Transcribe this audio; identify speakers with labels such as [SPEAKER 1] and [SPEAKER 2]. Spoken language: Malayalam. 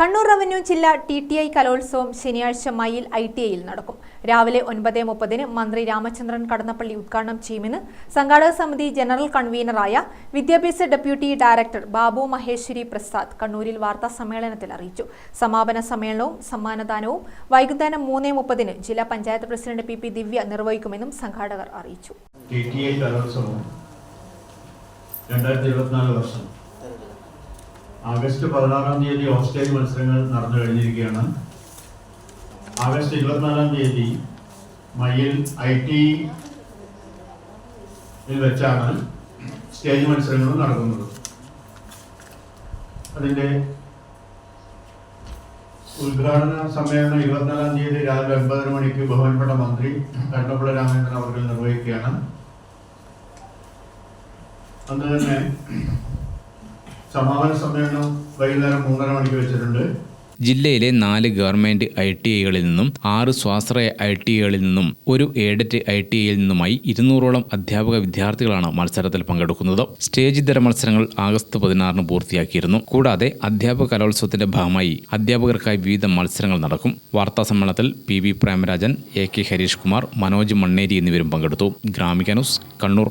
[SPEAKER 1] കണ്ണൂർ റവന്യൂ ജില്ലാ ടി ടി ഐ കലോത്സവം ശനിയാഴ്ച മയിൽ ഐ ടി ഐയിൽ നടക്കും. രാവിലെ ഒൻപത് മുപ്പതിന് മന്ത്രി രാമചന്ദ്രൻ കടന്നപ്പള്ളി ഉദ്ഘാടനം ചെയ്യുമെന്ന് സംഘാടക സമിതി ജനറൽ കൺവീനറായ വിദ്യാഭ്യാസ ഡെപ്യൂട്ടി ഡയറക്ടർ ബാബു മഹേശ്വരി പ്രസാദ് കണ്ണൂരിൽ വാർത്താ സമ്മേളനത്തിൽ അറിയിച്ചു. സമാപന സമ്മേളനവും സമ്മാനദാനവും വൈകുന്നേരം മൂന്ന് മുപ്പതിന് ജില്ലാ panchayat president P P Divya നിർവഹിക്കുമെന്നും സംഘാടകർ അറിയിച്ചു.
[SPEAKER 2] വർഷം. ആഗസ്റ്റ് പതിനാറാം തീയതി ഓസ്ട്രേലിയ മത്സരങ്ങൾ നടന്നു കഴിഞ്ഞിരിക്കുകയാണ്. ആഗസ്റ്റ് ഇരുപത്തിനാലാം തീയതി മയിൽ ഐ ടി വെച്ചാണ് സ്റ്റേജ് മത്സരങ്ങൾ നടക്കുന്നത്. അതിന്റെ ഉദ്ഘാടന സമ്മേളനം ഇരുപത്തിനാലാം തീയതി രാവിലെ ഒൻപതര മണിക്ക് ബഹുമാനപ്പെട്ട മന്ത്രി കണ്ണപ്പുള്ള രാമചന്ദ്രൻ അവർ നിർവഹിക്കുകയാണ്. അന്ന് തന്നെ സമാപന സമ്മേളനം വൈകുന്നേരം മൂന്നര മണിക്ക് വെച്ചിട്ടുണ്ട്.
[SPEAKER 3] ജില്ലയിലെ നാല് ഗവൺമെന്റ് ഐ ടി ഐകളിൽ നിന്നും ആറ് സ്വാശ്രയ ഐ ടി ഐകളിൽ നിന്നും ഒരു എയ്ഡറ്റ് ഐ ടി ഐയിൽ നിന്നുമായി ഇരുന്നൂറോളം അധ്യാപക വിദ്യാർത്ഥികളാണ് മത്സരത്തിൽ പങ്കെടുക്കുന്നത്. സ്റ്റേജ് ഇതര മത്സരങ്ങൾ ആഗസ്റ്റ് പതിനാറിന് പൂർത്തിയാക്കിയിരുന്നു. കൂടാതെ അധ്യാപക കലോത്സവത്തിന്റെ ഭാഗമായി അധ്യാപകർക്കായി വിവിധ മത്സരങ്ങൾ നടക്കും. വാർത്താ സമ്മേളനത്തിൽ P V Premarajan A K Harish Kumar Manoj Manneri എന്നിവരും പങ്കെടുത്തു. ഗ്രാമിക ന്യൂസ് കണ്ണൂർ.